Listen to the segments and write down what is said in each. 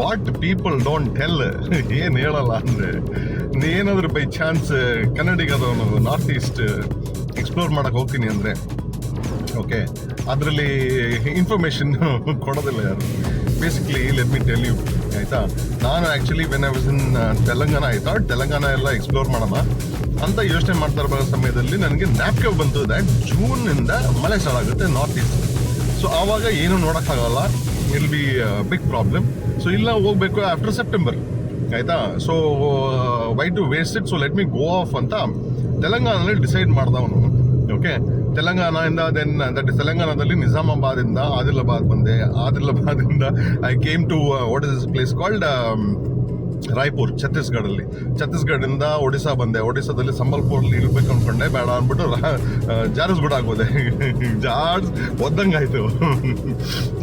What people don't tell ಏನು ಹೇಳಲ್ಲ ಅಂದರೆ ಏನಾದರೂ ಬೈ ಚಾನ್ಸ್ ಕನ್ನಡಿಗದವನು ನಾರ್ತ್ ಈಸ್ಟ್ ಎಕ್ಸ್ಪ್ಲೋರ್ ಮಾಡೋಕೆ ಹೋಗ್ತೀನಿ ಅಂದರೆ ಓಕೆ ಅದರಲ್ಲಿ ಇನ್ಫಾರ್ಮೇಷನ್ ಕೊಡೋದಿಲ್ಲ ಯಾರು. Basically let me tell you ಆಯಿತಾ? ನಾನು actually when I was in Telangana ಆಯಿತಾ ತೆಲಂಗಾಣ ಎಲ್ಲ ಎಕ್ಸ್ಪ್ಲೋರ್ ಮಾಡೋಣ ಅಂತ ಯೋಚನೆ ಮಾಡ್ತಾ ಇರೋ ಸಮಯದಲ್ಲಿ ನನಗೆ ನ್ಯಾಪ್ಕೆ ಬಂತು. ದ್ಯಾಟ್ ಜೂನಿಂದ ಮಳೆ ಸ್ಟಾರ್ಟ್ ಆಗುತ್ತೆ ನಾರ್ತ್ ಈಸ್ಟ್ ಸೊ ಆವಾಗ ಏನು ನೋಡೋಕ್ಕಾಗಲ್ಲ. ಇಲ್ ಬಿ ಬಿಗ್ ಪ್ರಾಬ್ಲಮ್ ಸೊ ಇಲ್ಲ ಹೋಗ್ಬೇಕು ಆಫ್ಟರ್ ಸೆಪ್ಟೆಂಬರ್ ಆಯ್ತಾ? So why to waste it so let me go off ಅಂತ ತೆಲಂಗಾಣದಲ್ಲಿ ಡಿಸೈಡ್ ಮಾಡ್ದವನು ಓಕೆ ತೆಲಂಗಾಣದಿಂದ ದೆನ್ ದಟ್ ಇಸ್ ತೆಲಂಗಾಣದಲ್ಲಿ ನಿಜಾಮಾಬಾದಿಂದ ಆದಿಲಾಬಾದ್ ಬಂದೆ. ಆದಿಲಾಬಾದಿಂದ I came to what is place called Raipur, ಛತ್ತೀಸ್ಗಢಲ್ಲಿ. ಛತ್ತೀಸ್ಗಢದಿಂದ ಒಡಿಶಾ ಬಂದೆ. ಒಡಿಶಾದಲ್ಲಿ ಸಂಬಲ್ಪುರಲ್ಲಿ ಇರಬೇಕು ಅಂದ್ಕೊಂಡೆ ಬೇಡ ಅಂದ್ಬಿಟ್ಟು ಜಾರಸ್ಗುಡ ಆಗೋದೆ ಜಾರ್ಸ್ ಆಯಿತು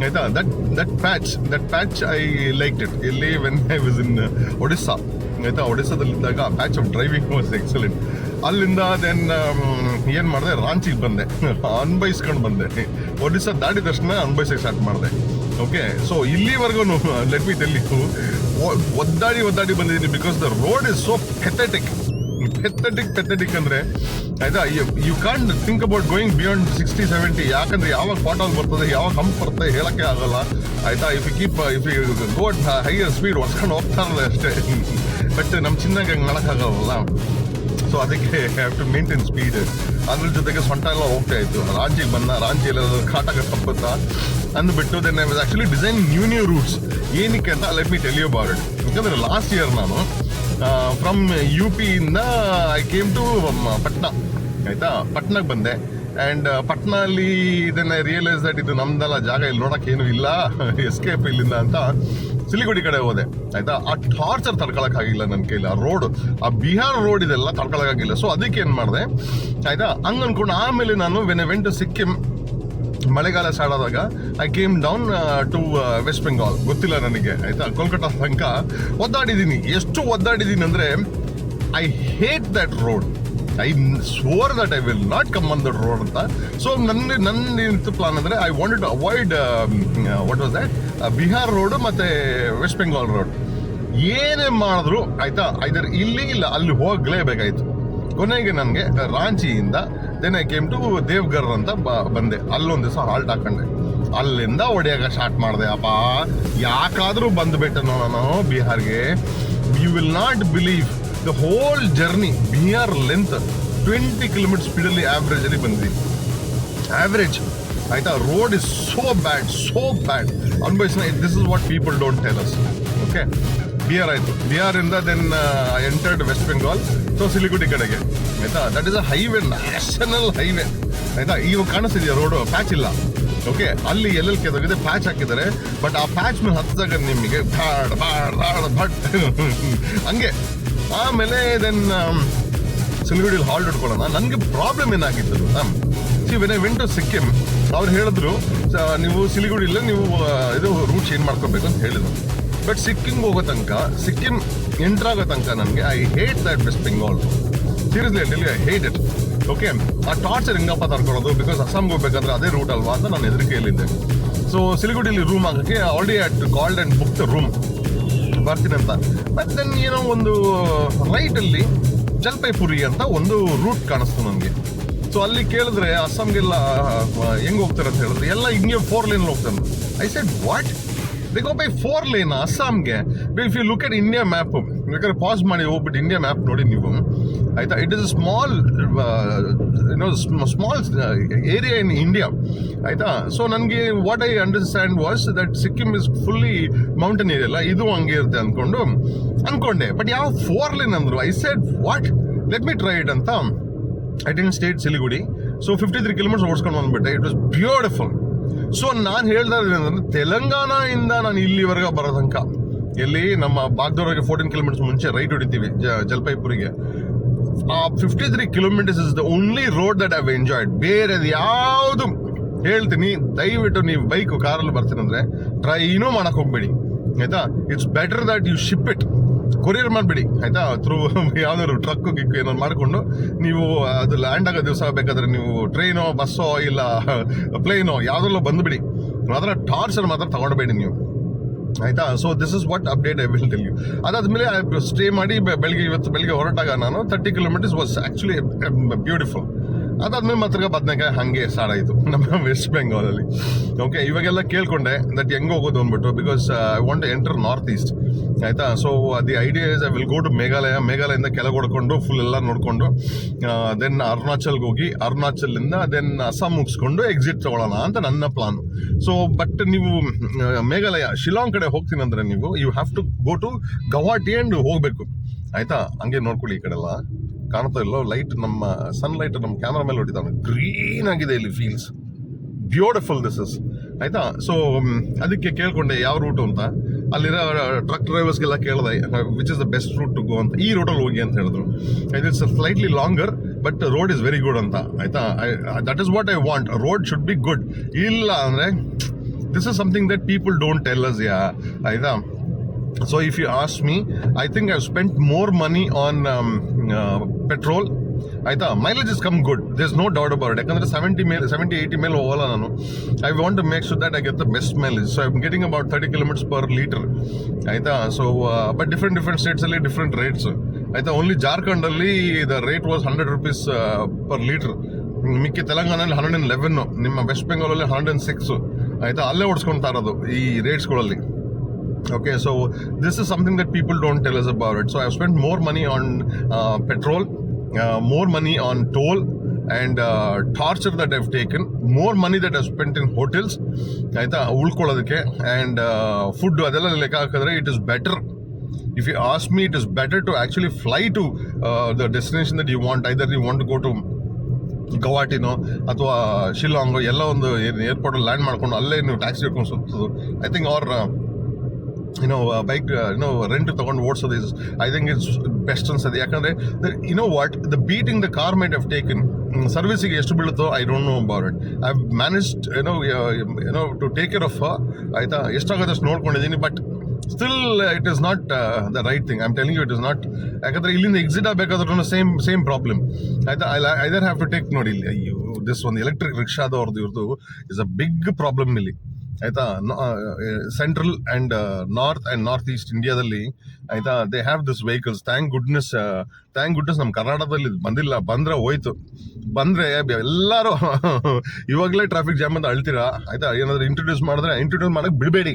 ಆಯಿತಾ? That that patch that patch I like it ಇಲ್ಲಿ when I was in Odisha ಆಯ್ತಾ? ಒಡಿಸ್ಸಾದಲ್ಲಿದ್ದಾಗ patch of driving was excellent ಅಲ್ಲಿಂದ ದೆನ್ ಏನು ಮಾಡಿದೆ? ರಾಂಚಿಗೆ ಬಂದೆ. ಅನ್ಬೈಸ್ಕೊಂಡು ಬಂದೆ. ಒಡಿಸ್ಸಾ ದಾಟಿದ ತಕ್ಷಣ ಅನ್ಬೈಸಕ್ಕೆ ಸ್ಟಾರ್ಟ್ ಮಾಡಿದೆ. ಓಕೆ ಸೊ ಇಲ್ಲಿವರೆಗೂ ಲೆಟ್ ಮಿ ಯು ಒದ್ದಾಡಿ ಒದ್ದಾಡಿ ಬಂದಿದ್ದೀನಿ because the road is so pathetic pathetic pathetic ಅಂದ್ರೆ, ಆಯ್ತಾ you can think about going beyond sixty seventy ಯಾಕಂದ್ರೆ ಯಾವಾಗ ಪಾಟಲ್ ಬರ್ತದೆ, ಯಾವಾಗ ಹಂಪ್ ಬರ್ತದೆ ಹೇಳಕ್ಕೆ ಆಗಲ್ಲ. ಆಯ್ತಾ if you keep if you go higher speed ಹೊಸ್ಕೊಂಡು ಹೋಗ್ತಾರಲ್ಲ ಅಷ್ಟೇ. ಬಟ್ ನಮ್ಮ ಚಿನ್ನಕ್ಕೆ ಹಂಗೆ ಮಾಡೋಕ್ಕಾಗಲ್ಲ. ಸೊ ಅದಕ್ಕೆ ಹ್ಯಾವ್ ಟು ಮೇಂಟೈನ್ ಸ್ಪೀಡ್ ಅದ್ರ ಜೊತೆಗೆ ಸೊಂಟ ಎಲ್ಲ ಹೋಗ್ತಾ ಇತ್ತು. ರಾಂಚಿಗೆ ಬಂದ, ರಾಂಚಿಯಲ್ಲಿ ಕಾಟಕ ತಪ್ಪುತ್ತಾ. ಅಂದ್ಬಿಟ್ಟು then I was actually design new new routes ಏನಕ್ಕೆ ಅಂತ let me tell you about ಯಾಕಂದ್ರೆ ಲಾಸ್ಟ್ ಇಯರ್ ನಾನು ಫ್ರಮ್ ಯು ಪಿಯಿಂದ ಐ ಕೇಮ್ ಟು ಪಟ್ನಾ ಆಯ್ತಾ? ಪಟ್ನಾಗೆ ಬಂದೆ. ಆ್ಯಂಡ್ ಪಟ್ನಲ್ಲಿ ಇದನ್ನ ರಿಯಲೈಸ್ ದಟ್ ಇದು ನಮ್ದೆಲ್ಲ ಜಾಗ ಇಲ್ಲಿ ನೋಡಕ್ಕೆ ಏನು ಇಲ್ಲ. ಎಸ್ಕೇಪ್ ಇಲ್ಲಿಂದ ಅಂತ. ಸಿಲಿಗುಡಿ ಕಡೆ ಹೋದೆ, ಆಯ್ತಾ? ಆ ಟಾರ್ಚರ್ ತಡ್ಕೊಳಕ್ಕಾಗಿಲ್ಲ ನನ್ನ ಕೈಲಿ, ಆ ರೋಡ್, ಆ ಬಿಹಾರ್ ರೋಡ್ ಇದೆಲ್ಲ ತಡ್ಕೊಳಕ್ಕಾಗಿಲ್ಲ. ಸೊ ಅದಕ್ಕೆ ಏನು ಮಾಡಿದೆ, ಆಯ್ತಾ? ಹಂಗೆ ಅನ್ಕೊಂಡು ಆಮೇಲೆ ನಾನು ವೆನ್ ವೆಂಟ್ ಟು ಸಿಕ್ಕಿಂ ಮಳೆಗಾಲ start I came down to west Bengal ಗೊತ್ತಿಲ್ಲ ನನಗೆ, ಆಯ್ತಾ? ಕೋಲ್ಕತ್ತಾ ತನಕ ಒದ್ದಾಡಿದ್ದೀನಿ ಎಷ್ಟು ಒದ್ದಾಡಿದ್ದೀನಿ ಅಂದರೆ I hate that road I swore that I will not come on that road ಅಂತ. ಸೊ ನನ್ನ ನನ್ನ ಏನಿತ್ತು ಪ್ಲಾನ್ ಅಂದರೆ I wanted to avoid what was that Bihar road ಮತ್ತು ವೆಸ್ಟ್ ಬೆಂಗಾಲ್ ರೋಡ್ ಏನೇ ಮಾಡಿದ್ರು, ಆಯಿತಾ? ಐದರ್ ಇಲ್ಲಿ ಇಲ್ಲ, ಅಲ್ಲಿ ಹೋಗಲೇಬೇಕಾಯಿತು. ಕೊನೆಗೆ ನನಗೆ ರಾಂಚಿಯಿಂದ then I came to Deoghar ಅಂತ ಬ- ಬಂದೆ. ಅಲ್ಲೊಂದು ದಿವಸ ಹಾಲ್ಟ್ ಹಾಕೊಂಡೆ. ಅಲ್ಲಿಂದ ಒಡೆಯಾಗ ಸ್ಟಾರ್ಟ್ ಮಾಡಿದೆ. ಅಪ್ಪ, ಯಾಕಾದರೂ ಬಂದುಬಿಟ್ಟೆ ನಾನು ಬಿಹಾರ್ಗೆ you will not believe the whole journey be our length twenty kilometre ಸ್ಪೀಡಲ್ಲಿ ಆವ್ರೇಜಲ್ಲಿ ಬಂದ್ವಿ. ಆವ್ರೇಜ್ ಆಯ್ತಾ? Road is so bad so bad ಅನ್ಬೈಸ್ this is what people don't tell us okay Bihar ಆಯಿತು. ಇಂದ then entered west Bengal so Siliguri ಕಡೆಗೆ. ಆಯ್ತಾ? That is a highway national highway ಆಯ್ತಾ? ಇವಾಗ ಕಾಣಿಸ್ತಿದೆಯಾ ರೋಡು ಪ್ಯಾಚ್ ಇಲ್ಲ. ಓಕೆ ಅಲ್ಲಿ ಎಲ್ಲೆಲ್ಲಿ ಕೆದಗಿದೆ? ಪ್ಯಾಚ್ ಹಾಕಿದ್ದಾರೆ. ಬಟ್ ಆ ಪ್ಯಾಚ್ ಮೇಲೆ ಹತ್ತಿದಾಗ ನಿಮಗೆ ಬ್ಯಾಡ್ ಬ್ಯಾಡ್ ಬ್ಯಾಡ್ ಬಟ್ ಹಂಗೆ. ಆಮೇಲೆ ದೆನ್ ಸಿಲ್ಗುಡಿಲಿ ಹಾಲ್ಟ್ ಇಟ್ಕೊಳ್ಳೋಣ ನನಗೆ ಪ್ರಾಬ್ಲಮ್ ಏನಾಗಿತ್ತು ma'am see when I went to Sikkim ಅವ್ರು ಹೇಳಿದ್ರು ನೀವು ಸಿಲಿಗುಡಿಲ್ಲ ನೀವು ಇದು ರೂಟ್ ಚೇಂಜ್ ಮಾಡ್ಕೋಬೇಕು ಅಂತ ಹೇಳಿದ್ರು. ಬಟ್ ಸಿಕ್ಕಿಂಗ್ ಹೋಗೋ ತನಕ ಸಿಕ್ಕಿಂ ಎಂಟ್ರ್ ಆಗೋ ತನಕ ನನಗೆ I hate that west Bengal seriously tell I hate it okay ಆ ಟಾರ್ಚರ್ ಹೆಂಗಪ್ಪ ತರ್ಕೊಳ್ಳೋದು ಬಿಕಾಸ್ ಅಸ್ಸಾಂಗೆ ಹೋಗ್ಬೇಕಂದ್ರೆ ಅದೇ ರೂಟ್ ಅಲ್ವಾ ಅಂತ ನಾನು ಹೆದರಿಕೆಯಲ್ಲಿದ್ದೆ. ಸೊ ಸಿಲಿಗುಡಿಲಿ ರೂಮ್ ಆಗೋಕ್ಕೆ already at called and book the room ಬರ್ತೀನಿ ಅಂತ. ಬಟ್ ದೆನ್ ಏನೋ ಒಂದು ರೈಟಲ್ಲಿ ಜಲ್ಪೈಪುರಿ ಅಂತ ಒಂದು ರೂಟ್ ಕಾಣಿಸ್ತು ನನಗೆ ಸೊ ಅಲ್ಲಿ ಕೇಳಿದ್ರೆ ಅಸ್ಸಾಂಗೆಲ್ಲ ಹೆಂಗ್ ಹೋಗ್ತಾರೆ ಅಂತ ಹೇಳಿದ್ರೆ, ಎಲ್ಲ ಹಿಂಗೆ ಫೋರ್ ಲೈನ್ ಹೋಗ್ತಾರೆ I said what they go by four lane ಅಸ್ಸಾಂಗೆ if you look at India map ಬೇಕಾದ್ರೆ ಪಾಸ್ ಮಾಡಿ ಹೋಗ್ಬಿಟ್ಟು ಇಂಡಿಯಾ ಮ್ಯಾಪ್ ನೋಡಿ ನೀವು. ಆಯ್ತಾ it is small you know small area in India ಆಯ್ತಾ ಸೊ ನನಗೆ what I understand was that Sikkim is fully mountain area ಅಲ್ಲ ಇದು ಹಂಗೆ ಇರುತ್ತೆ ಅಂದ್ಕೊಂಡು ಅಂದ್ಕೊಂಡೆ ಬಟ್ ಯಾವ ಫೋರ್ ಲೈನ್ ಅಂದ್ರು I said what let me try it ಅಂತ I didn't state Siliguri so fifty three kilometres ಓಡಿಸ್ಕೊಂಡು ಬಂದ್ಬಿಟ್ಟೆ ಇಟ್ ವಾಸ್ ಬ್ಯೂಟಿಫುಲ್ ಸೊ ನಾನು ಹೇಳ್ತಾ ಇದ್ದೀನಿ ತೆಲಂಗಾಣದಿಂದ ನಾನು ಇಲ್ಲಿವರೆಗೆ ಬರೋ ತನಕ ಎಲ್ಲಿ ನಮ್ಮ ಬಾಗ್ದೋರಿಗೆ ಫೋರ್ಟೀನ್ ಕಿಲೋಮೀಟರ್ಸ್ ಮುಂಚೆ ರೈಟ್ ಹೊಡಿತೀವಿ ಜಲ್ಪೈಪುರಿಗೆ fifty three kilometres is the only road that I've enjoyed ಬೇರೆ ಯಾವುದು ಹೇಳ್ತೀನಿ. ದಯವಿಟ್ಟು ನೀವು ಬೈಕು ಕಾರಲ್ಲಿ ಬರ್ತೀನಂದ್ರೆ ಟ್ರೈನೂ ಮಾಡಕ್ ಹೋಗ್ಬೇಡಿ. ಆಯ್ತಾ? It's better that you ship it courier ಮಾಡಬೇಡಿ. ಆಯ್ತಾ? ಥ್ರೂ ಯಾವ್ದಾದ್ರು ಟ್ರಕ್ ಗಿಕ್ ಏನಾದ್ರು ಮಾಡಿಕೊಂಡು ನೀವು ಅದು ಲ್ಯಾಂಡ್ ಆಗೋ ದಿವಸ ಬೇಕಾದ್ರೆ ನೀವು ಟ್ರೈನೋ ಬಸ್ಸೋ ಇಲ್ಲ ಪ್ಲೇನೋ ಯಾವ್ದ್ರಲ್ಲೋ ಬಂದುಬಿಡಿ. ಅದರ ಟಾರ್ಚರ್ ಮಾತ್ರ ತಗೊಂಡ್ಬೇಡಿ ನೀವು. ಆಯ್ತಾ? So this is what update I will tell you ಅದಾದ್ಮೇಲೆ ಸ್ಟೇ ಮಾಡಿ, ಬೆಳಿಗ್ಗೆ ಇವತ್ತು ಬೆಳಿಗ್ಗೆ ಹೊರಟಾಗ ನಾನು thirty kilometres was actually beautiful ಅದಾದ್ಮೇಲೆ ಮಾತ್ರ ಬದನೆಕಾಯಿ ಹಾಗೆ ಸ್ಟಾರ್ಟ್ ಆಯಿತು. ನಮ್ಮ ವೆಸ್ಟ್ ಬೆಂಗಾಲಲ್ಲಿ ಓಕೆ ಇವಾಗೆಲ್ಲ ಕೇಳ್ಕೊಂಡೆ ದಟ್ ಹೆಂಗೆ ಹೋಗೋದು ಅಂದ್ಬಿಟ್ಟು because I want enter north east ಆಯಿತಾ? So the idea is I will go to Meghalaya ಮೇಘಾಲಯದಿಂದ ಕೆಳಗೆ ಹೊಡ್ಕೊಂಡು ಫುಲ್ ಎಲ್ಲ ನೋಡಿಕೊಂಡು ದೆನ್ ಅರುಣಾಚಲ್ಗೆ ಹೋಗಿ ಅರುಣಾಚಲಿಂದ ದೆನ್ ಅಸ್ಸಾಂ ಮುಗಿಸ್ಕೊಂಡು ಎಕ್ಸಿಟ್ ತಗೊಳ್ಳೋಣ ಅಂತ ನನ್ನ ಪ್ಲಾನ್ ಸೊ ಬಟ್ ನೀವು ಮೇಘಾಲಯ ಶಿಲಾಂಗ್ ಕಡೆ ಹೋಗ್ತೀನಿ ಅಂದ್ರೆ ನೀವು you have to go to Guwahati and ಹೋಗ್ಬೇಕು. ಆಯಿತಾ? ಹಂಗೆ ನೋಡ್ಕೊಳ್ಳಿ ಈ ಕಡೆ ಎಲ್ಲ. ಕಾಣ್ತಾ ಇಲ್ಲೋ ಲೈಟ್ ನಮ್ಮ ಸನ್ ಲೈಟ್ ನಮ್ಮ ಕ್ಯಾಮ್ರಾ ಮೇಲೆ ಹೊಡಿತಾವೆ ಗ್ರೀನ್ ಆಗಿದೆ ಇಲ್ಲಿ ಫೀಲ್ಸ್ ಬ್ಯೂಟಿಫುಲ್ ದಿಸ್ ಇಸ್ ಆಯ್ತಾ? ಸೊ ಅದಕ್ಕೆ ಕೇಳಿಕೊಂಡೆ ಯಾವ ರೂಟ್ ಅಂತ. ಅಲ್ಲಿರೋ ಟ್ರಕ್ ಡ್ರೈವರ್ಸ್ಗೆಲ್ಲ ಕೇಳಿದೆ which is the best route to go ಅಂತ. ಈ ರೂಟಲ್ಲಿ ಹೋಗಿ ಅಂತ ಹೇಳಿದ್ರು. It's slightly longer but road is very good ಅಂತ. ಆಯ್ತಾ? That is what I want road should be good ಇಲ್ಲ ಅಂದರೆ this is something that people don't tell us yeah ಆಯ್ತಾ? So if you I me I think I money on money on petrol ಆಯ್ತಾ? Mileage is come good this no doubt about ಯಾಕಂದ್ರೆ seventy ಮೇಲೆ seventy eighty ಮೇಲೆ ಹೋಗಲ್ಲ ನಾನು. I want to make sure that I get the best mileage so I am getting about thirty kilometres per litre ಆಯ್ತಾ so but different different ಸ್ಟೇಟ್ಸಲ್ಲಿ different rates ಆಯ್ತಾ? Only ಜಾರ್ಖಂಡಲ್ಲಿ the rate was hundred rupees per litre ಮಿಕ್ಕಿ ತೆಲಂಗಾಣಲ್ಲಿ hundred and eleven ನಿಮ್ಮ West ಬೆಂಗಾಲಲ್ಲಿ hundred and six ಆಯ್ತಾ? ಅಲ್ಲೇ ಓಡಿಸ್ಕೊಳ್ತಾ ಇರೋದು ಈ ರೇಟ್ಸ್ಗಳಲ್ಲಿ Okay, so this is something that people don't tell us about it. So I've spent more money on uh, petrol, uh, more money on toll, and uh, torture that I've taken, more money that I've spent in hotels. and ಉಳ್ಕೊಳ್ಳೋದಕ್ಕೆ and food ಅದೆಲ್ಲ ಲೆಕ್ಕ ಹಾಕಿದ್ರೆ it is better if you ask me it is better to actually fly to the destination that you want either you want to go to ಗವಾಟಿನೋ ಅಥವಾ ಶಿಲಾಂಗೋ ಎಲ್ಲ ಒಂದು airport land ಮಾಡ್ಕೊಂಡು ಅಲ್ಲೇ ನೀವು ಟ್ಯಾಕ್ಸಿ ಹಿಡ್ಕೊಂಡು ಸುತ್ತೋದು ಐ ಥಿಂಕ್ ಆರ್ ಏನೋ ಬೈಕ್ ಯುನೋ ರೆಂಟ್ ತೊಗೊಂಡು ಓಡಿಸೋದು is I think it's best ಅನ್ಸದೆ. ಯಾಕಂದ್ರೆ you know what the beating the car might have taken ಸರ್ವಿಸಿಗೆ ಎಷ್ಟು ಬೀಳುತ್ತೋ I don't know about it I have managed ಏನೋ ಏನೋ ಟು ಟೇಕ್ ಕೇರ್ ಆಫ್ ಆಯ್ತಾ ಎಷ್ಟಾಗುತ್ತೆ ಅಷ್ಟು ನೋಡ್ಕೊಂಡಿದ್ದೀನಿ but still it is not the right thing I am telling you it is not ಯಾಕಂದರೆ ಇಲ್ಲಿಂದ exit ಆಗಬೇಕಾದ್ರೂ same same problem ಆಯ್ತಾ I either have to take ನೋಡಿ, ಇಲ್ಲಿ, ಅಯ್ಯೋ ದಿಸ್ ಒಂದು ಎಲೆಕ್ಟ್ರಿಕ್ ರಿಕ್ಷಾದವ್ರದ್ದು ಇವ್ರದ್ದು ಇಸ್ ಅ ಬಿಗ್ ಪ್ರಾಬ್ಲಮ್ ಇಲ್ಲಿ. ಆಯ್ತಾ? Central and north and north east ಇಂಡಿಯಾದಲ್ಲಿ ಆಯ್ತಾ? They have this vehicles thank goodness thank goodness ನಮ್ಮ ಕರ್ನಾಟಕದಲ್ಲಿ ಬಂದಿಲ್ಲ. ಬಂದ್ರೆ ಹೋಯ್ತು. ಬಂದ್ರೆ ಎಲ್ಲರೂ ಇವಾಗಲೇ ಟ್ರಾಫಿಕ್ ಜಾಮ್ ಅಂತ ಅಳ್ತೀರಾ? ಆಯ್ತಾ? ಏನಾದ್ರು ಇಂಟ್ರೊಡ್ಯೂಸ್ ಮಾಡಿದ್ರೆ ಇಂಟ್ರೊಡ್ಯೂಸ್ ಮಾಡಕ್ ಬಿಡಬೇಡಿ.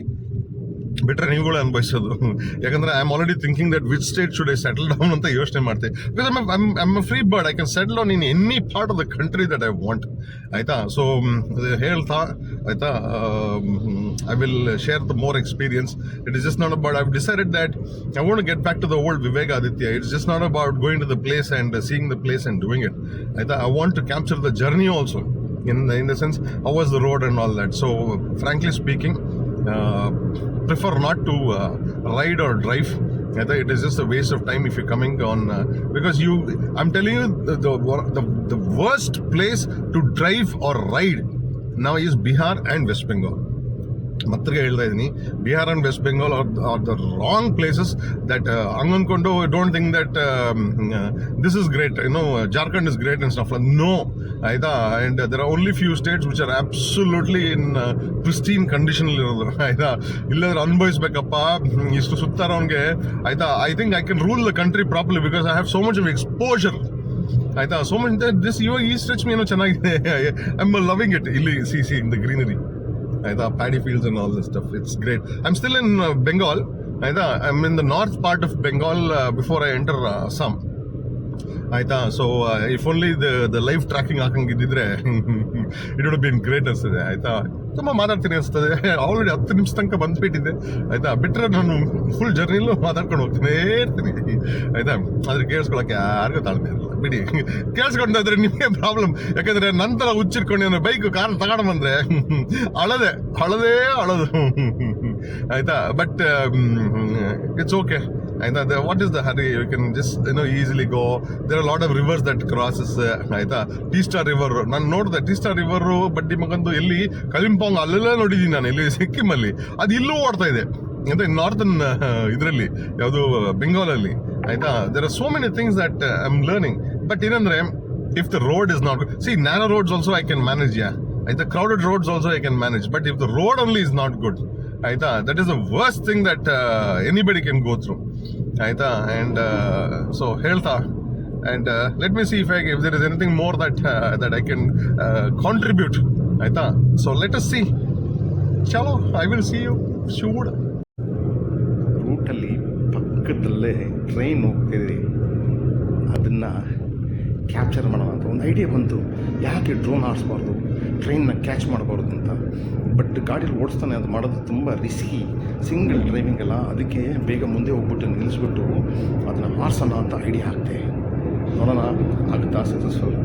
ಬಿಟ್ರೆ ನೀವುಗಳು ಅನುಭವಿಸೋದು. ಯಾಕಂದ್ರೆ I am already thinking that which state should I settle down ಅಂತ ಯೋಚನೆ ಮಾಡ್ತೀವಿ because I'm free bird I can settle on in any part of the country that I want ಆಯ್ತಾ? ಸೊ ಹೇಳ್ತಾ ಆಯ್ತಾ? I will share the more experience it is just not about I decided that I want get back to the old Vivek Aditya it's just not about going to the place and seeing the place and doing it ಆಯ್ತಾ? I want to capture the journey also in in the sense sense was the road and all that so frankly uh, prefer not to uh, ride or drive. It is just a waste of time if you're coming on uh, because you i'm telling you the the the worst place to drive or ride now is bihar and west bengal ಮತ್ತಿಗೆ ಹೇಳ್ತಾ ಇದ್ದೀನಿ. Bihar and west Bengal are are the wrong places that hang I don't think that this is great no Jharkhand is great in stuff no ಆಯ್ತಾ and there are only few states which are absolutely in pristine condition ಇರೋದು. ಆಯ್ತಾ ಇಲ್ಲಾದ್ರೆ ಅನುಭವಿಸ್ಬೇಕಪ್ಪ. ಇಷ್ಟು ಸುತ್ತಾರ ಆಯ್ತಾ I think I can rule the country properly because I have so much of exposure ಆಯ್ತಾ so much this ಇವಾಗ ಈ ಸ್ಟ್ರೆಚ್ ಏನೋ ಚೆನ್ನಾಗಿದೆ. ಐ ಆಮ್ ಲವಿಂಗ್ ಇಟ್ ಇಲ್ಲಿ see see in the greenery ಆಯ್ತಾ? Paddy fields and all this stuff it's great I am still in Bengal ಆಯ್ತಾ? I am in the north part of Bengal before I enter Assam ಆಯ್ತಾ? So if only the the life tracking ಹಾಕಂಗಿದ್ದಿದ್ರೆ it would been great ಅನಿಸ್ತದೆ ಆಯ್ತಾ? ತುಂಬ ಮಾತಾಡ್ತೀನಿ ಅನಿಸ್ತದೆ already ಹತ್ತು ನಿಮಿಷ ತನಕ ಬಂದ್ಬಿಟ್ಟಿದ್ದೆ, ಆಯ್ತಾ? ಬಿಟ್ಟರೆ ನಾನು ಫುಲ್ ಜರ್ನಿಲೂ ಮಾತಾಡ್ಕೊಂಡು ಹೋಗ್ತಾನೇ ಇರ್ತೀನಿ. ಆಯ್ತಾ? ಆದರೆ ಕೇಳಿಸ್ಕೊಳಕ್ಕೆ ಯಾರಿಗೂ ತಾಳ್ಮೆ ಇರಲ್ಲ. ಬಿಡಿ. ಕೇಳಿಸ್ಕೊಂಡಿದ್ರೆ ನಿಮಗೆ ಪ್ರಾಬ್ಲಮ್ ಯಾಕಂದ್ರೆ ನಂತರ ಹುಚ್ಚಿರ್ಕೊಂಡು ಬೈಕ್ ಕಾರ್ ತಗೊಂಡು ಬಂದ್ರೆ ಅಳದೆ, ಅಳದೇ ಅಳದು. ಆಯ್ತಾ? ಬಟ್ ಇಟ್ಸ್ ಓಕೆ ಆಯ್ತಾ what is the hurry you can just know easily go there lot of rivers that crosses ಆಯ್ತಾ? ಟೀ ಸ್ಟಾರ್ ರಿವರ್ ನಾನು ನೋಡಿದೆ ಟೀ ಸ್ಟಾರ್ ರಿವರ್ ಬಡ್ಡಿ ಮಗಂದು ಎಲ್ಲಿ? ಕಲಿಂಪಾಂಗ್ ಅಲ್ಲೆಲ್ಲ ನೋಡಿದ್ದೀನಿ ನಾನು, ಇಲ್ಲಿ ಸಿಕ್ಕಿಮಲ್ಲಿ. ಅದು ಇಲ್ಲೂ ಓಡ್ತಾ ಇದೆ. ಅಂದ್ರೆ ನಾರ್ತನ್ ಇದರಲ್ಲಿ, ಯಾವುದು ಬೆಂಗಾಲಲ್ಲಿ ಆಯ್ತಾ? There are so many things that I am learning but ಏನಂದರೆ if the road is not see narrow roads also I can manage yeah ಆಯ್ತಾ? Crowded roads also I can manage but if the road only is not good ಆಯ್ತಾ? That is the worst thing that anybody can go through ಆಯ್ತಾ? And so ಹೇಳ್ತಾ. And let me see if I if there is anything more that that I can contribute ಆಯ್ತಾ? So let us see ಚಲೋ I will see you should ರೂಟಲ್ಲಿ ಪಕ್ಕದಲ್ಲೇ train ಹೋಗ್ತಿದೆ ಅದನ್ನು capture ಮಾಡೋಣ ಅಂತ. ಒಂದು ಐಡಿಯಾ ಬಂತು. ಯಾಕೆ ಡ್ರೋನ್ ಆಡಿಸ್ಬಾರ್ದು ಟ್ರೈನ್ನ ಕ್ಯಾಚ್ ಮಾಡಬಾರ್ದು ಅಂತ. ಬಟ್ ಗಾಡೀಲಿ ಓಡಿಸ್ತಾನೆ ಅದು ಮಾಡೋದು ತುಂಬ ರಿಸ್ಕಿ ಸಿಂಗಲ್ ಡ್ರೈವಿಂಗ್ ಅಲ್ಲ ಅದಕ್ಕೆ ಬೇಗ ಮುಂದೆ ಹೋಗ್ಬಿಟ್ಟು ನಿಲ್ಲಿಸ್ಬಿಟ್ಟು ಅದನ್ನು ಆಡ್ಸೋಣ ಅಂತ ಐಡಿಯಾ ಹಾಕ್ತೆ ನೋಡೋಣ ಆಗುತ್ತಾ ಸಕ್ಸಸ್ಫುಲ್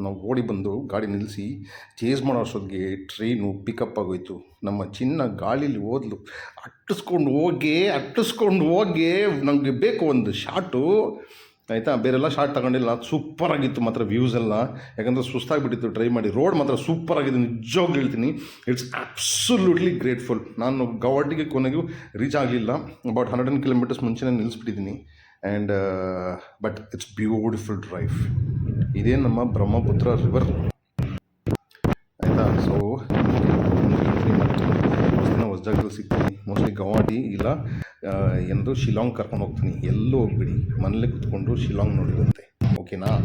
ನಾವು ಓಡಿ ಬಂದು ಗಾಡಿ ನಿಲ್ಲಿಸಿ ಚೇಸ್ ಮಾಡೋ ಅಷ್ಟೊತ್ತಿಗೆ ಟ್ರೈನು ಪಿಕಪ್ ಆಗೋಯ್ತು. ನಮ್ಮ ಚಿನ್ನ ಗಾಳೀಲಿ ಓದಲು ಅಟ್ಟಿಸ್ಕೊಂಡು ಹೋಗಿ ಅಟ್ಟಿಸ್ಕೊಂಡು ಹೋಗಿ ನಮಗೆ ಬೇಕು ಒಂದು ಶಾಟು ಆಯಿತಾ? ಬೇರೆಲ್ಲ ಶಾರ್ಟ್ ತಗೊಂಡಿಲ್ಲ. ಸೂಪರ್ ಆಗಿತ್ತು ಮಾತ್ರ ವ್ಯೂಸ್ ಎಲ್ಲ. ಯಾಕಂದರೆ ಸುಸ್ತಾಗಿಬಿಟ್ಟಿತ್ತು ಟ್ರೈ ಮಾಡಿ. ರೋಡ್ ಮಾತ್ರ ಸೂಪರ್ ಆಗಿದೆ ನಿಜವಾಗ್ಲೂ ಹೇಳ್ತೀನಿ. ಇಟ್ಸ್ ಅಬ್ಸಲ್ಯೂಟ್ಲಿ ಗ್ರೇಟ್ಫುಲ್ ನಾನು ಗೌಹಾಟಿಗೆ ಕೊನೆಗೂ ರೀಚ್ ಆಗಲಿಲ್ಲ. ಅಬೌಟ್ ಹಂಡ್ರೆಡ್ ಅಂಡ್ ಕಿಲೋಮೀಟರ್ಸ್ ಮುಂಚೆನೇ ನಿಲ್ಲಿಸ್ಬಿಟ್ಟಿದ್ದೀನಿ and but it's beautiful drive ಇದೇ ನಮ್ಮ ಬ್ರಹ್ಮಪುತ್ರ ರಿವರ್ ಆಯಿತಾ? ಸೊ ಹೊಸ ಜಾಗದಲ್ಲಿ ಸಿಗ್ತೀನಿ. ಮೋಸ್ಟ್ಲಿ ಗೌಹಾಟಿ ಇಲ್ಲ ಏನಾದರೂ ಶಿಲಾಂಗ್ ಕರ್ಕೊಂಡು ಹೋಗ್ತೀನಿ. ಎಲ್ಲೂ ಹೋಗ್ಬಿಡಿ. ಮನೇಲಿ ಕುತ್ಕೊಂಡು ಶಿಲಾಂಗ್ ನೋಡಿದಂತೆ ಓಕೆನಾ?